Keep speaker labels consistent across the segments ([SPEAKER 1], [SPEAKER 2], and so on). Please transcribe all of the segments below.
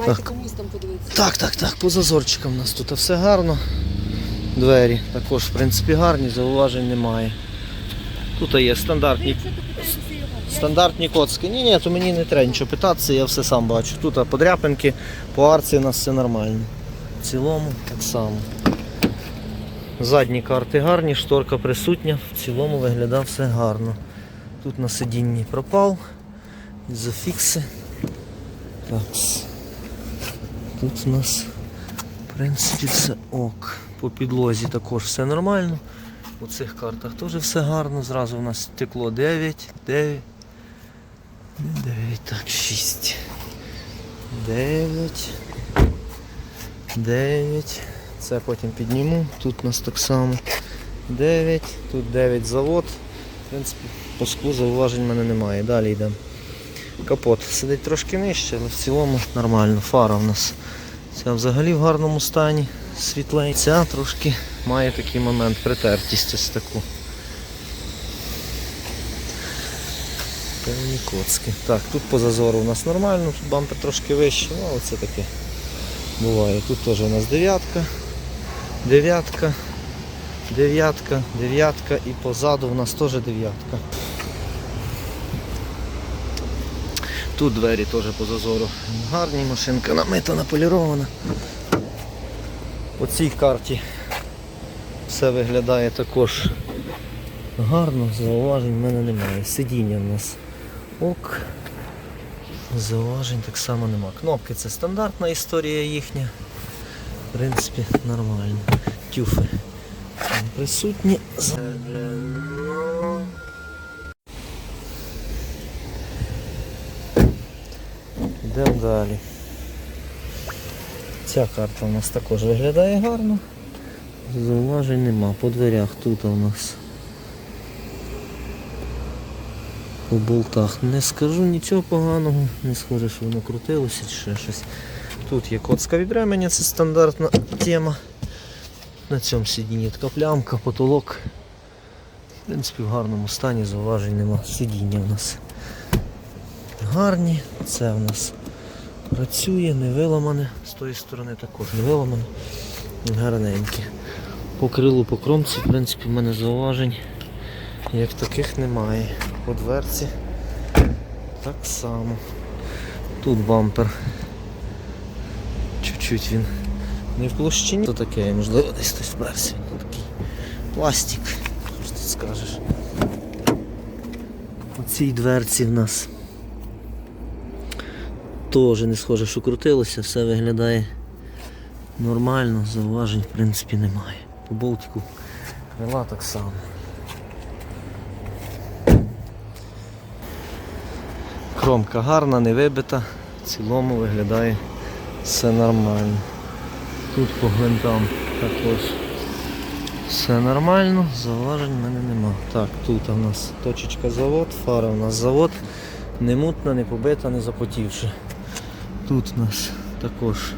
[SPEAKER 1] Маєте комусь там подивитися.
[SPEAKER 2] Так, так, так, по зазорчикам у нас тут все гарно. Двері також, в принципі, гарні, зауважень немає. Тут є стандартні, стандартні коцки. Ні, ні, то мені не треба нічого питатися, я все сам бачу. Тут подряпинки, по арці у нас все нормально. В цілому так само. Задні карти гарні, шторка присутня, в цілому виглядає все гарно. Тут на сидінні пропав, ізофікси. Так. Тут у нас в принципі все ок. По підлозі також все нормально. У цих картах теж все гарно. Зразу у нас текло 9, 9. 9, так, 6. 9. 9. Це потім підніму. Тут у нас так само 9, тут 9 завод. В принципі, по склу зауважень в мене немає. Далі йдемо. Капот сидить трошки нижче, але в цілому нормально. Фара в нас. Ця взагалі в гарному стані, світлей. Ця трошки має такий момент, притертість ось таку. Певні коцки. Так, тут по зазору у нас нормально, тут бампер трошки вищий, ну але це таке буває. Тут теж у нас дев'ятка, дев'ятка, дев'ятка, дев'ятка і позаду у нас теж дев'ятка. Тут двері теж по зазору гарні, машинка намита, наполірована. По цій карті все виглядає також гарно, зауважень в мене немає. Сидіння в нас ок. Зауважень так само нема. Кнопки це стандартна історія їхня. В принципі, нормально. Тюфи присутні. Йдемо далі. Ця карта у нас також виглядає гарно. Зауважень нема. По дверях тут у нас. По болтах не скажу нічого поганого, не схоже, що воно крутилося чи ще щось. Тут є коцка від ременя, це стандартна тема. На цьому сидінні така плямка, потолок. В принципі, в гарному стані зауважень нема. Сидіння у нас гарні, це в нас працює, не виламане, з тої сторони також не виламане, гарненьке. По крилу, по кромці, в принципі, в мене зауважень як таких немає. По дверці так само. Тут бампер. Чуть-чуть він не в площині. То таке, можливо, десь хтось вперся. Такий пластик. Що ти скажеш? У цій дверці в нас теж не схоже, що крутилося, все виглядає нормально, зауважень в принципі немає. По болтику крила так само. Кромка гарна, не вибита, в цілому виглядає все нормально. Тут по гвинтам також все нормально, зауважень в мене нема. Так, тут у нас точечка завод, фара у нас завод, не мутна, не побита, не запотівши. Тут у нас також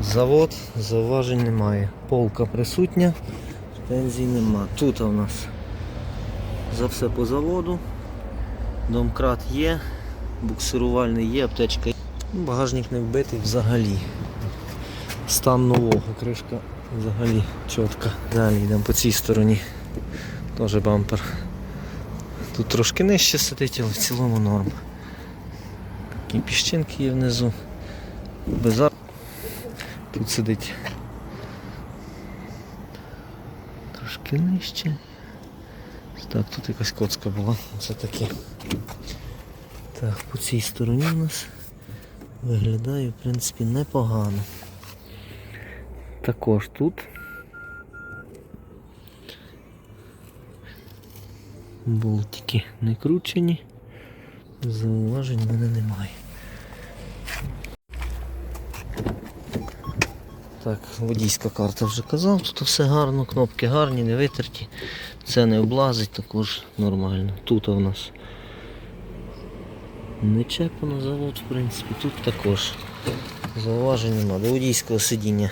[SPEAKER 2] завод, зауважень немає. Полка присутня, пензій нема. Тут у нас за все по заводу. Домкрат є, буксирувальний є, аптечка є. Ну, Багажник не вбитий взагалі. Стан нового, кришка взагалі чітка. Далі йдемо по цій стороні. Теж бампер. Тут трошки нижче сидить, але в цілому норм. Такі піщинки є внизу. Безар. Тут сидить. Трошки нижче. Так, тут якась коцка була. Це таке. Так, по цій стороні у нас виглядає, в принципі, непогано. Також тут. Болтики не кручені. Зауважень в мене немає. Так, водійська карта вже казав, тут все гарно, кнопки гарні, не витерті. Це не облазить, також нормально. Тут у нас не чепано завод, в принципі, тут також. Зауважень нема. До водійського сидіння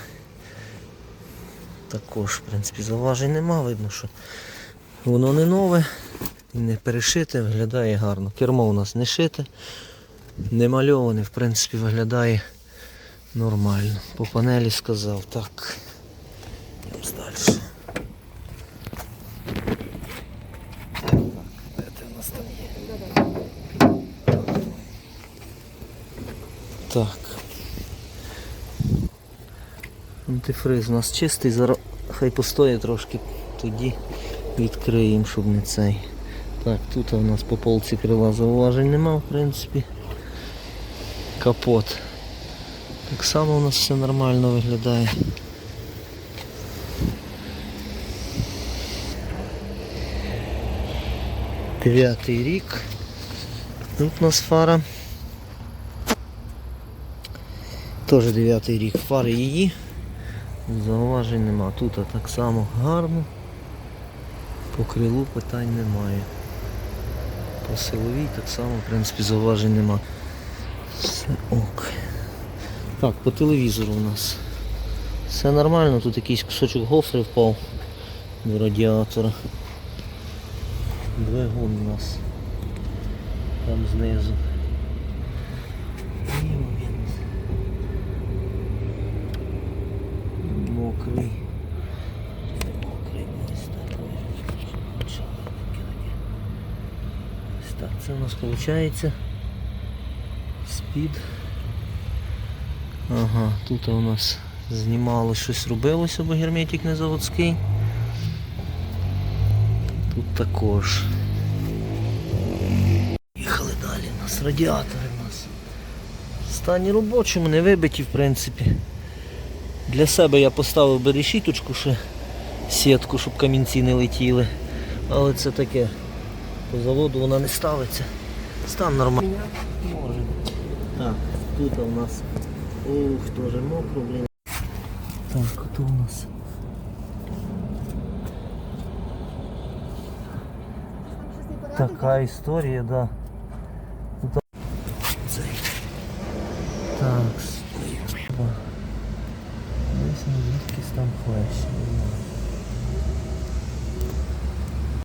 [SPEAKER 2] також, в принципі, зауважень нема, видно, що воно не нове, і не перешите, виглядає гарно. Кермо у нас не шите, не мальоване, в принципі, виглядає Нормально. По панелі сказав. Так. Йдемо далі. Так. Антифриз у нас чистий, зараз хай постоє трошки, тоді відкриємо, щоб не цей. Так, тут у нас по полці крила зауважень нема, в принципі. Капот. Так само у нас все нормально виглядає. Дев'ятий рік. Тут у нас фара. Теж дев'ятий рік. Фари її. Зауважень нема. Тут так само гарно. По крилу питань немає. По силовій так само, в принципі, зауважень нема. Все ок. Так, по телевізору у нас. Все нормально, тут якийсь кусочок гофри впав до радіатора. Двигун у нас. Там знизу. І він Мокрий. Мокрий ось так. Ось так, це у нас виходить. Спід. Ага, тут у нас знімало щось робилося, бо герметик не заводський. Тут також. Їхали далі, у нас радіатори у нас. В стані робочому, не вибиті в принципі. Для себе я поставив би решіточку ще сітку, щоб камінці не летіли. Але це таке. По заводу вона не ставиться. Стан нормальний. Так, тут у нас. Ух, теж мокро, блін. Так, тут у нас. Така історія, да. Тут... Цей. Так,